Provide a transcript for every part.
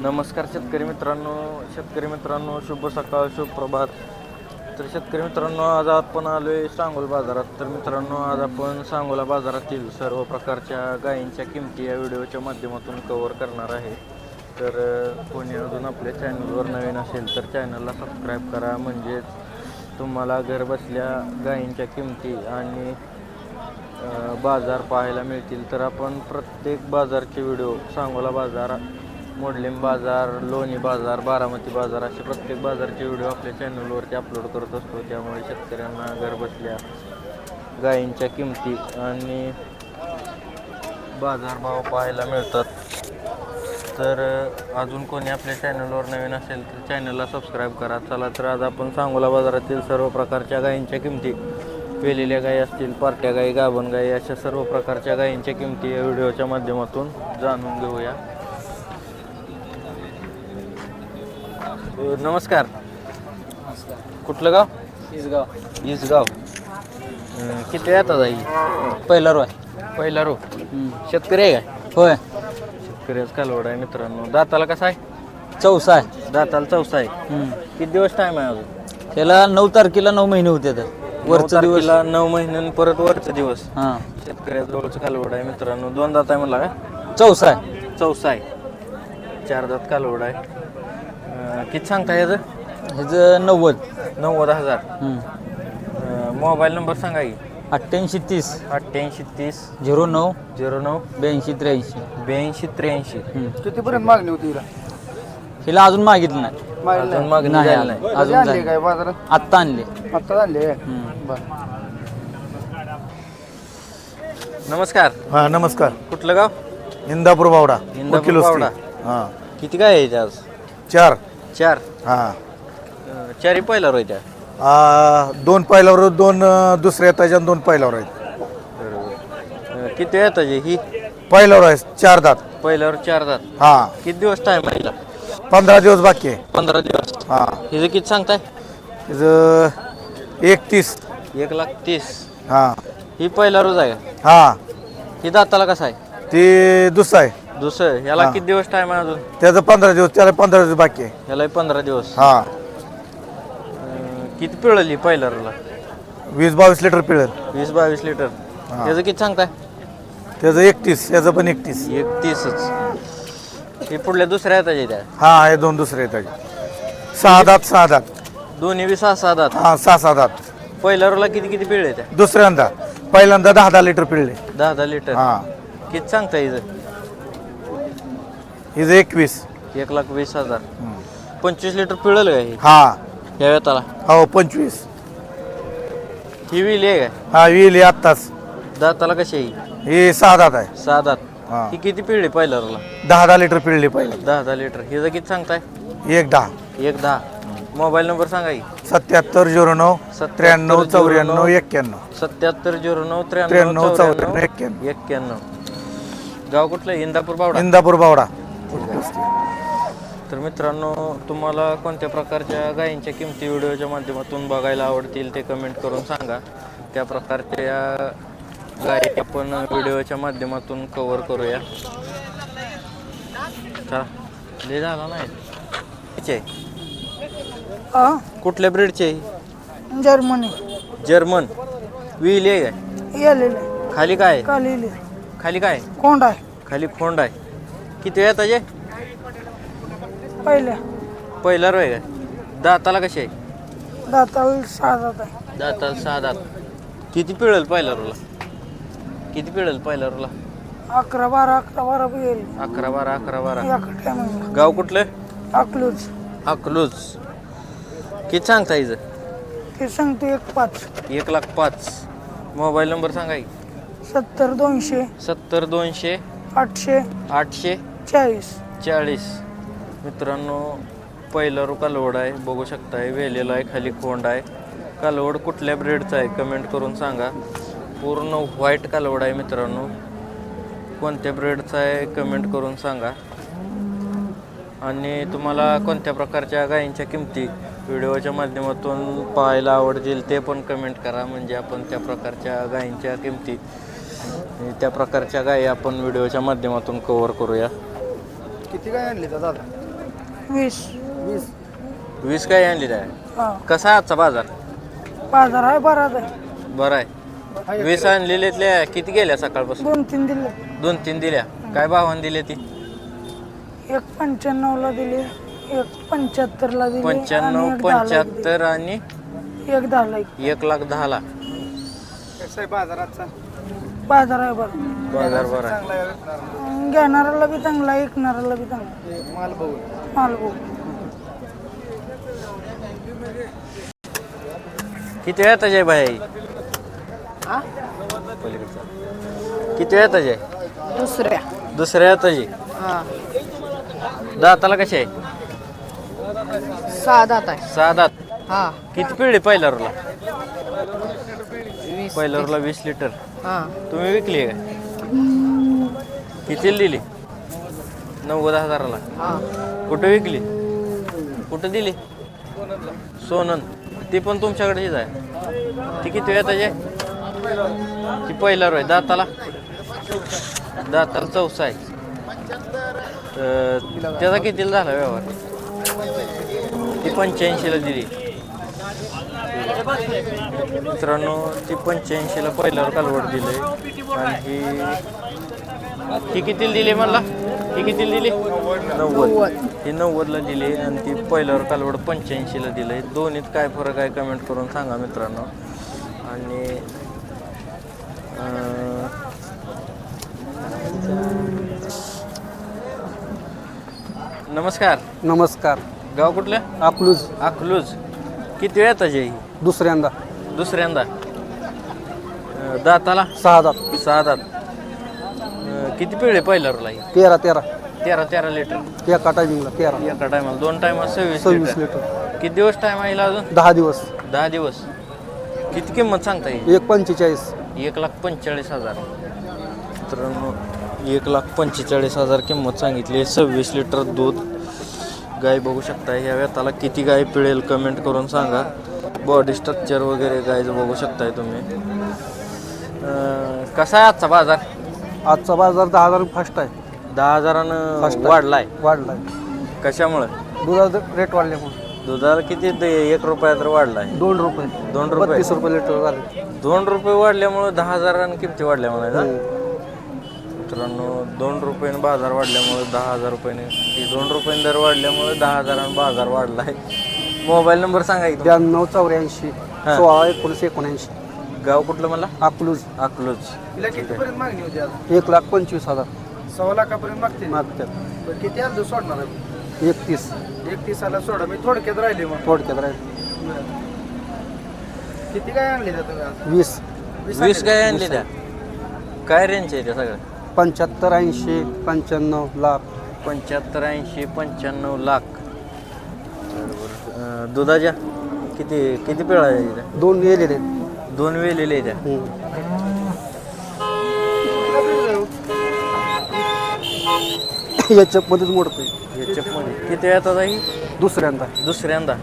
नमस्कार शेतकरी मित्रांनो शेतकरी मित्रांनो शुभ सकाळ शुभ प्रभात. तर शेतकरी मित्रांनो आज आपण आलो आहे सांगोल बाजारात. तर मित्रांनो आज आपण सांगोला बाजारातील सर्व प्रकारच्या गायींच्या किमती या व्हिडिओच्या माध्यमातून कवर करणार आहे. तर कोणी अजून आपल्या चॅनलवर नवीन असेल तर चॅनलला सबस्क्राईब करा. म्हणजेच तुम्हाला घर बसल्या गायींच्या किमती आणि बाजार पाहायला मिळतील. तर आपण प्रत्येक बाजारचे व्हिडिओ सांगोला बाजार मोडलिम बाजार लोणी बाजार बारामती बाजार असे प्रत्येक बाजारचे व्हिडिओ आपल्या चॅनलवरती अपलोड करत असतो. त्यामुळे शेतकऱ्यांना घरबसल्या गायींच्या किमती आणि बाजारभाव पाहायला मिळतात. तर अजून कोणी आपल्या चॅनलवर नवीन असेल तर चॅनलला सबस्क्राईब करा. चला तर आज आपण सांगोला बाजारातील सर्व प्रकारच्या गायींच्या किमती वेलेल्या गायी असतील पार्ट्या गायी गाभण गायी अशा सर्व प्रकारच्या गायींच्या किमती या व्हिडिओच्या माध्यमातून जाणून घेऊया. नमस्कार. कुठलं गाव? इसगाव. इसगाव. अ, किती येतात आई पहिला रोय पहिला रो शेतकरी आहे काय होय. शेतकऱ्याच कालवड आहे मित्रांनो. दाताला कसा आहे? चौसा आहे. दाताला चौसा आहे. हम्म. किती दिवस टाइम आहे अजून? त्याला नऊ तारखेला नऊ महिने होते तर वरचा दिवस. दिवस नऊ महिन्यां परत वरचा दिवस. हां. शेतकऱ्याजवळचं कालवड आहे मित्रांनो. दोन दात आहे म्हणला का? चौसा आहे. चौसा आहे. चार दात कालवड आहे. किती सांगता याचं? ह्याचं नव्वद. नव्वद हजार. मोबाईल नंबर सांगा की. अठ्ठ्याऐंशी तीस. अठ्ठ्याऐंशी तीस. झिरो नऊ. झिरो नऊ. ब्याऐंशी त्र्याऐंशी. ब्याऐंशी त्र्याऐंशी. कितीपर्यंत मागणी होती हिला? हिला अजून मागितलं नाही. अजून मागणी नाही झाली अजून. नाही अजून अजून आणली झाली. काय बाजारात? आत्ता आणले. आत्ता आणली. बर. नमस्कार. हा नमस्कार. कुठलं गाव? इंदापूर बावडा. इंदापूर वकील वस्ती. बावडा. हा. किती काय आहे आज? चार. चार? हा. अं, चारी पहिला रोय त्या? आ, दोन पायलावर दोन अ, दुसऱ्या येताच्या आणि दोन पायलावर आहेत. बरोबर. किती येतात ही? पायलावर आहे चार दात. पहिल्यावर चार दात. हा. किती दिवस टाइम आहे हिला? पंधरा दिवस बाकी आहे. पंधरा दिवस. हा. हिचं किती सांगताय? तिचं एकतीस. एक लाख तीस. हा. ही पहिला रोज आहे? हा. ही दाताला कसं आहे? ते दुसरं आहे. दुसरं? याला. किती दिवस टाइम आहे अजून? त्याचं पंधरा दिवस त्याला पंधरा दिवस बाकी आहे. याला पंधरा दिवस. हा. अं, किती पिळली पहिल्या रोला वीस बावीस लिटर पिळेल. वीस बावीस लिटर. त्याचं किती सांगताय? त्याचं एकतीस याचं पण एकतीस. एकतीसच. हे पुढल्या दुसऱ्या येताच्या त्या? हा हे दोन दुसरे येतात सहा दात सहा दात दोन्ही बी सहा सहा दात हा सहा सहा दात पहिल्या रोला किती किती पिळले त्या? दुसऱ्यांदा. पहिल्यांदा दहा दहा लिटर पिळले. दहा दहा लिटर. हा. किती सांगताय हिचं हिचं एकवीस. एक लाख वीस हजार. पंचवीस लिटर पिळलं का ही? हा. या वेताला? हो पंचवीस. ही विली आहे का? हा येईल हे आत्ताच. दाताला कशी आहे ही? हे सहा दात आहे. सहा दात हा. ही किती पिळली पहिल्या रोला दहा दहा लिटर पिळले पहिले. दहा दहा लिटर. हिचं किती सांगताय? एक दहा. एक दहा. मोबाईल नंबर सांगा की. सत्याहत्तर झिरो नऊ त्र्याण्णव चौऱ्याण्णव एक्क्याण्णव. सत्याहत्तर झिरो नऊ त्र्याण्णव त्र्याण्णव चौऱ्याण्णव एक्क्याण्णव. एक्क्याण्णव. गाव कुठलं? आहे? इंदापूर बावडा. इंदापूर बावडा. तर मित्रांनो तुम्हाला कोणत्या प्रकारच्या गायींच्या किमती व्हिडिओच्या माध्यमातून बघायला आवडतील ते कमेंट करून सांगा. त्या प्रकारच्या गायी आपण व्हिडिओच्या माध्यमातून कवर करूया. चला झाला नाही? हा कुठल्या ब्रीडचे आहे? जर्मनी. जर्मन. विल आहे काय? खाली काय खाली काय? कोंड आहे. खाली खोंड आहे. किती वेळ ताजे पहिल्या. पहिला रोय काय? दाताला कशी आहे? दाताला सहा दात आहे. दाताला सहा दात. किती पिळेल पहिला रोला? किती पिळेल पहिला रोला? अकरा बारा अकरा बारा बी येईल. अकरा बारा अकरा बारा. टायमिंगला गाव कुठलं? अकलूज. अकलूज. किती सांगता हिचं ते सांगते एक पाच. एक लाख पाच. मोबाईल नंबर सांगा की. सत्तर दोनशे. सत्तर दोनशे. आठशे. आठशे. चाळीस. चाळीस. मित्रांनो पहिला कालवड आहे. बघू शकताय वेलेला आहे खाली कोंड आहे. कालवड कुठल्या ब्रेडचा आहे? कमेंट करून सांगा. पूर्ण व्हाईट कालवड आहे मित्रांनो. कोणत्या ब्रेडचा आहे? कमेंट करून सांगा. आणि तुम्हाला कोणत्या प्रकारच्या गायींच्या किमती व्हिडिओच्या माध्यमातून पाहायला आवडतील ते पण कमेंट करा. म्हणजे आपण त्या प्रकारच्या गायींच्या किमती आणि त्या प्रकारच्या गायी आपण व्हिडिओच्या माध्यमातून कव्हर करूया. किती गाय आणली दादा वीस. वीस. वीस काय आणली आहे हा. कसा आहे आजचा बाजार? बाजार आहे बराच आहे. बरं आहे. वीस आणलेल्यातल्या किती गेल्या सकाळपासून? दोन तीन दिले. दोन तीन दिल्या. काय भावाने दिल्या ती? एक पंच्याण्णवला दिले एक पंच्याहत्तरला दिले पंच्याण्णव आणि एक दहाला दिले. पंच्याहत्तर आणि एक दहाला एक. एक लाख दहाला. बाजार आहे बरं. बाजार बरं आहे. घेणाऱ्याला बी चांगला आहे ऐकणाऱ्याला बी चांगला माल किती वेळा आहे भाई? किती वेळा आहे दुसऱ्या. दुसऱ्या येताची दाताला कशी आहे? सहा दात आहे. सहा दात. हा. किती पिढी पहिल्या रोला वीस. पहिल्या रोला वीस लिटर. हा. तुम्ही विकली का? कितीला दिली? नव्वद हजाराला. हा. कुठं विकली? कुठं दिली? सोनन ती पण तुमच्याकडेच आहे. ती किती वेळ त्याचे ती पहिला रोय दाताला? दाताला चौसा आहे. त्याचा कितीला झाला व्यवहार? ती पंच्याऐंशीला दिली. मित्रांनो ती पंच्याऐंशीला पहिल्यावर कालवड दिलंय. आणि ही कितीला दिली मला ही कितीला दिली नव्वद. ही नव्वदला दिली आणि ती पहिल्यावर कालवड पंच्याऐंशीला दिलंय. दोन्हीत काय फरक आहे कमेंट करून सांगा मित्रांनो. आणि नमस्कार. नमस्कार. गाव कुठलं? अकलूज. अकलूज. किती वेळ येताची ही दुसऱ्यांदा. दुसऱ्यांदा. दाताला? सहा दात. सहा दात. किती पिळे पहिल्या रोला ही? तेरा तेरा. तेरा तेरा लिटर एका टायमिंगला तेरा. एका टायमाला दोन टायमाला सव्वीस सव्वीस लिटर लिटर किती दिवस टाइम आहे हिला अजून? दहा दिवस. दहा दिवस. किती किंमत सांगता येईल? एक पंचेचाळीस. एक लाख पंचेचाळीस हजार. मित्रांनो एक लाख पंचेचाळीस हजार किंमत सांगितली सव्वीस लिटर दूध. गाय बघू शकता ह्या व्यताला किती गाय पिळेल कमेंट करून सांगा. बॉडी स्ट्रक्चर वगैरे गायचं बघू शकताय तुम्ही. अं, कसा आहे आजचा बाजार? आजचा बाजार दहा हजार फास्ट आहे. दहा हजारानं आहे. वाढलाय. वाढलाय. कशामुळे? दुधाचा रेट वाढल्यामुळे दुधाला किती ते एक रुपया तर वाढलाय. दोन रुपये. दोन रुपये. बत्तीस रुपये लिटर झाले. दोन रुपये वाढल्यामुळे दहा हजारांनी किमती वाढल्या म्हणायचा मित्रांनो दोन रुपयाने बाजार वाढल्यामुळे दहा हजार रुपयाने दोन रुपयाने दर वाढल्यामुळे दहा हजारांनी बाजार वाढला आहे मोबाईल नंबर सांगा. ब्याण्णव चौऱ्याऐंशी. सोळा एकोणीस एकोणऐंशी. गाव कुठलं मला? अकलूज. अकलूज. तिला कितीपर्यंत मागणी होती आज? एक लाख पंचवीस हजार. सव्वा लाखापर्यंत मागते? मागतात बरं, किती आज सोडणार आहे? एकतीस. एक तीसाला सोडा. मी थोडक्यात राहिले मग. थोडक्यात राहील. किती काय आणले त्या तुम्ही आज? वीस. वीस काय आणले त्या? काय रेंज आहे त्या सगळ्या? पंच्याहत्तर ऐंशी पंच्याण्णव लाख. पंच्याहत्तर ऐंशी पंच्याण्णव लाख. बरोबर दुधाच्या किती किती पिळा आहे त्या? दोन गेलेले. दोन वेलेले त्या याच्यामध्येच मोडतोय. याच्यामध्ये किती येतात ही? दुसऱ्यांदा. दुसऱ्यांदा.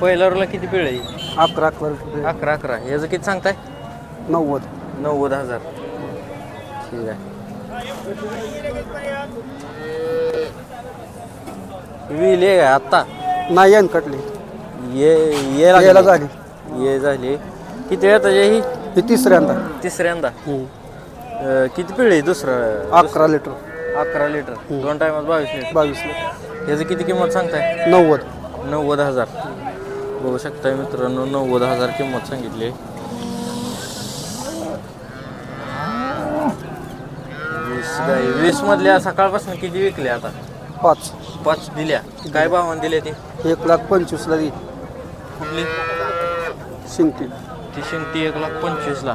पहिल्यावरला किती पिळ आहे अकरा अकरा रुपये. अकरा अकरा. याचं किती सांगताय? नव्वद. नव्वद हजार. ठीक आहे. विल आहे आत्ता नाही यान कटली. ये ये याला लागली. झाली ये झाली. किती वेळा ही? ही तिसऱ्यांदा. तिसऱ्यांदा. अं, किती पिळ आहे दुसरं? अकरा लिटर. अकरा लिटर. दोन टायमात बावीस लिटर. बावीस लिटर. याचं किती किंमत सांगताय? नव्वद. नव्वद हजार. बघू शकताय मित्रांनो नव्वद हजार किंमत सांगितली. वीस गाई वीस मधल्या सकाळपासून किती विकले आता? पाच. पाच दिल्या. काय भावाने दिले ते? एक लाख पंचवीसला दी. कुठली? शिंगटी. ती शिंगटी एक लाख पंचवीसला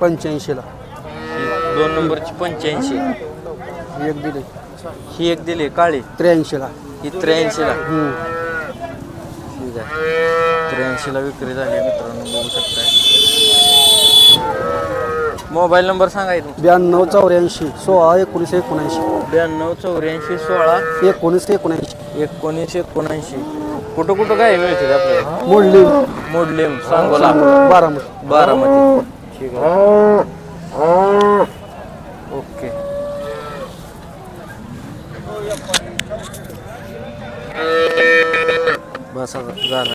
पंच्याऐंशीला ही दोन नंबरची पंच्याऐंशी. एक दिली. ही एक दिली काळी. त्र्याऐंशीला ही त्र्याऐंशीला हम्म. ठीक आहे. त्र्याऐंशीला विक्री झाली मित्रांनो बघू शकताय. मोबाईल नंबर सांगायचं ब्याण्णव चौऱ्याऐंशी सोळा एकोणीस एकोणऐंशी. ब्याण्णव चौऱ्याऐंशी सोळा. एकोणीस एकोणऐंशी. एकोणीसशे एकोणऐंशी. कुठं कुठं काय मिळते आपल्याला? मोडली मोडलेम सांगोला. बारामती. बारामती. ठीक आहे. ओके. बस आता झालं.